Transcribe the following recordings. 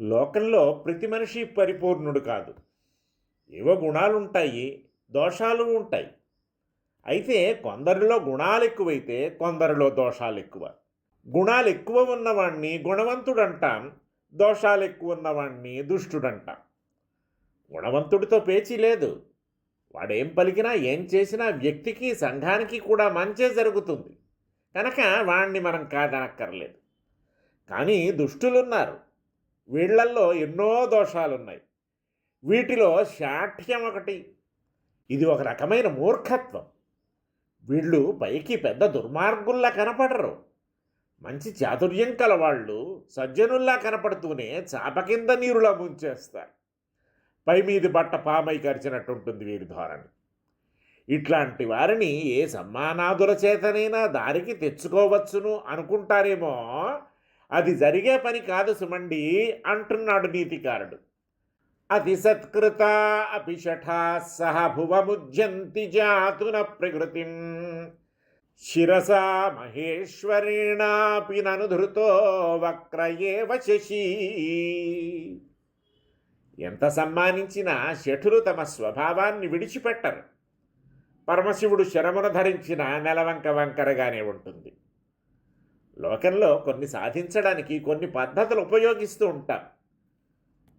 లోకంలో ప్రతి మనిషి పరిపూర్ణుడు కాదు. ఏవో గుణాలు ఉంటాయి దోషాలు ఉంటాయి. అయితే కొందరిలో గుణాలు ఎక్కువైతే కొందరిలో దోషాలు ఎక్కువ గుణాలు ఎక్కువ ఉన్నవాణ్ణి గుణవంతుడంటాం దోషాలు ఎక్కువ ఉన్నవాణ్ణి దుష్టుడంటాం. గుణవంతుడితో పేచీ లేదు. వాడేం పలికినా ఏం చేసినా వ్యక్తికి సంఘానికి కూడా మంచే జరుగుతుంది. కనుక వాణ్ణి మనం కాదనక్కర్లేదు. కానీ దుష్టులున్నారు. వీళ్ళల్లో ఎన్నో దోషాలున్నాయి. వీటిలో శాఠ్యం ఒకటి. ఇది ఒక రకమైన మూర్ఖత్వం. వీళ్ళు పైకి పెద్ద దుర్మార్గుల్లా కనపడరు. మంచి చాతుర్యం కలవాళ్ళు సజ్జనుల్లా కనపడుతూనే చాప కింద నీరులా ముంచేస్తారు. పై మీది బట్ట పామై కరిచినట్టుంటుంది వీరి ధోరణి. ఇట్లాంటి వారిని ఏ సమ్మానాదుల చేతనైనా దారికి తెచ్చుకోవచ్చును అనుకుంటారేమో అది జరిగే పని కాదు సుమండి అంటున్నాడు నీతికారుడు. అతి సత్కృత అపిషఠా సహ భువముజ్యంతి జాతున ప్రకృతిం. శిరసా మహేశ్వరేణాపి ననుధృతో వక్రయేవ శశీ. ఎంత సమ్మానించినా శఠులు తమ స్వభావాన్ని విడిచిపెట్టరు. పరమశివుడు శరమున ధరించిన నెలవంక వంకరగానే ఉంటుంది. లోకంలో కొన్ని సాధించడానికి కొన్ని పద్ధతులు ఉపయోగిస్తూ ఉంటాం.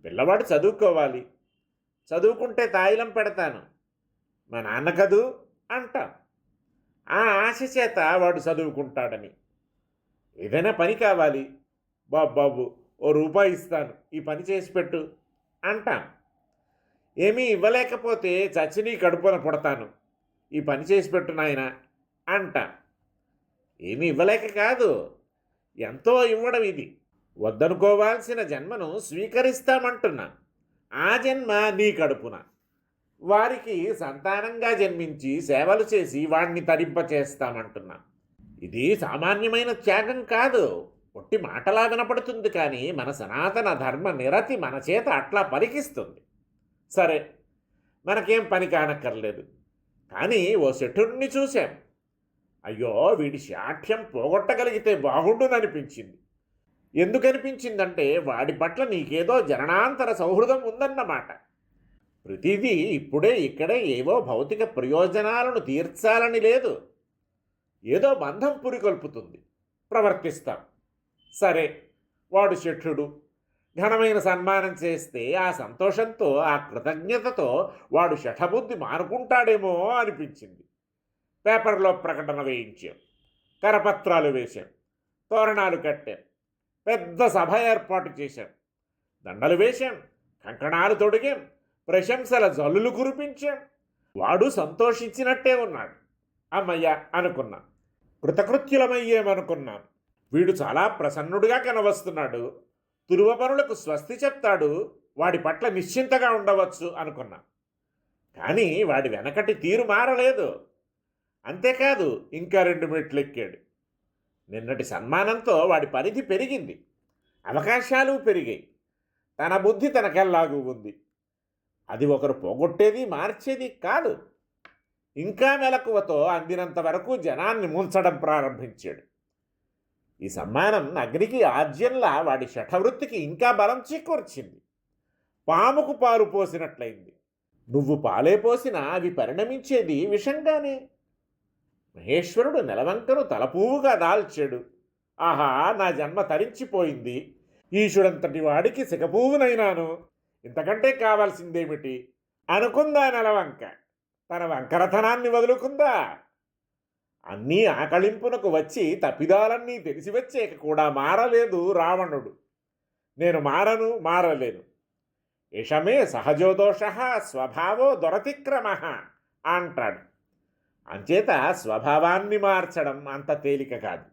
పిల్లవాడు చదువుకోవాలి. చదువుకుంటే తాయిలం పెడతాను. మా నాన్న కదూ? అంటాం. ఆ ఆశ చేత వాడు చదువుకుంటాడని. ఏదైనా పని కావాలి. బాబు బాబు ఓ రూపాయి ఇస్తాను. ఈ పని చేసి పెట్టు. అంటాం. ఏమీ ఇవ్వలేకపోతే చచ్చిని కడుపున పుడతాను. ఈ పని చేసి పెట్టు నాయన. అంటాం. ఏమీ ఇవ్వలేక కాదు. ఎంతో ఇవ్వడం ఇది. వద్దనుకోవాల్సిన జన్మను స్వీకరిస్తామంటున్నా. ఆ జన్మ నీ కడుపున. వారికి సంతానంగా జన్మించి సేవలు చేసి వాణ్ణి తరింపచేస్తామంటున్నా. ఇది సామాన్యమైన త్యాగం కాదు. ఒట్టి మాటలా వినపడుతుంది కానీ మన సనాతన ధర్మ నిరతి మన చేత అట్లా పలికిస్తుంది. సరే మనకేం పని కానక్కర్లేదు. కానీ ఓ శఠుణ్ణి చూశాం. అయ్యో వీడి శాఠ్యం పోగొట్టగలిగితే బాగుండుననిపించింది. ఎందుకనిపించిందంటే వాడి పట్ల నీకేదో జననాంతర సౌహృదం ఉందన్నమాట. ప్రతిదీ ఇప్పుడే ఇక్కడే ఏవో భౌతిక ప్రయోజనాలను తీర్చాలని లేదు. ఏదో బంధం పురికొల్పుతుంది. ప్రవర్తిస్తాం. సరే వాడు శఠుడు ఘనమైన సన్మానం చేస్తే ఆ సంతోషంతో ఆ కృతజ్ఞతతో వాడు శఠబుద్ధి మానుకుంటాడేమో అనిపించింది. పేపర్లో ప్రకటన వేయించాం. కరపత్రాలు వేశాం. తోరణాలు కట్టాం. పెద్ద సభ ఏర్పాటు చేశాం. దండలు వేశాం. కంకణాలు తొడిగాం. ప్రశంసల జల్లులు కురిపించాం. వాడు సంతోషించినట్టే ఉన్నాడు. అమ్మయ్య అనుకున్నాం. కృతకృత్యులమయ్యేమనుకున్నాం. వీడు చాలా ప్రసన్నుడిగా కనవస్తున్నాడు. తురువపరులకు స్వస్తి చెప్తాడు. వాడి పట్ల నిశ్చింతగా ఉండవచ్చు అనుకున్నాం. కానీ వాడి వెనకటి తీరు మారలేదు. అంతేకాదు ఇంకా రెండు మెట్లు ఎక్కాడు. నిన్నటి సన్మానంతో వాడి పరిధి పెరిగింది. అవకాశాలు పెరిగాయి. తన బుద్ధి తనకెల్లాగు ఉంది. అది ఒకరు పోగొట్టేది మార్చేది కాదు. ఇంకా మెలకువతో అందినంత వరకు జనాన్ని ముంచడం ప్రారంభించాడు. ఈ సమ్మానం అగ్నికి ఆజ్యంలా వాడి శఠవృత్తికి ఇంకా బలం చేకూర్చింది. పాముకు పాలు పోసినట్లయింది. నువ్వు పాలే పోసినా అవి పరిణమించేది విషంగానే. మహేశ్వరుడు నెలవంకను తలపువ్వుగా దాల్చాడు. ఆహా నా జన్మ తరించిపోయింది. ఈశుడంతటి వాడికి సిగపువ్వునైనాను ఇంతకంటే కావాల్సిందేమిటి? అనుకుందా నెలవంక? తన వంకరతనాన్ని వదులుకుందా? అన్నీ ఆకళింపునకు వచ్చి తప్పిదాలన్నీ తెలిసి వచ్చేక కూడా మారలేదు రావణుడు. నేను మారను మారలేను. ఇషమే సహజోదోష స్వభావో దొరతిక్రమ అంటాడు. అంచేత స్వభావాన్ని మార్చడం అంత తేలిక కాదు.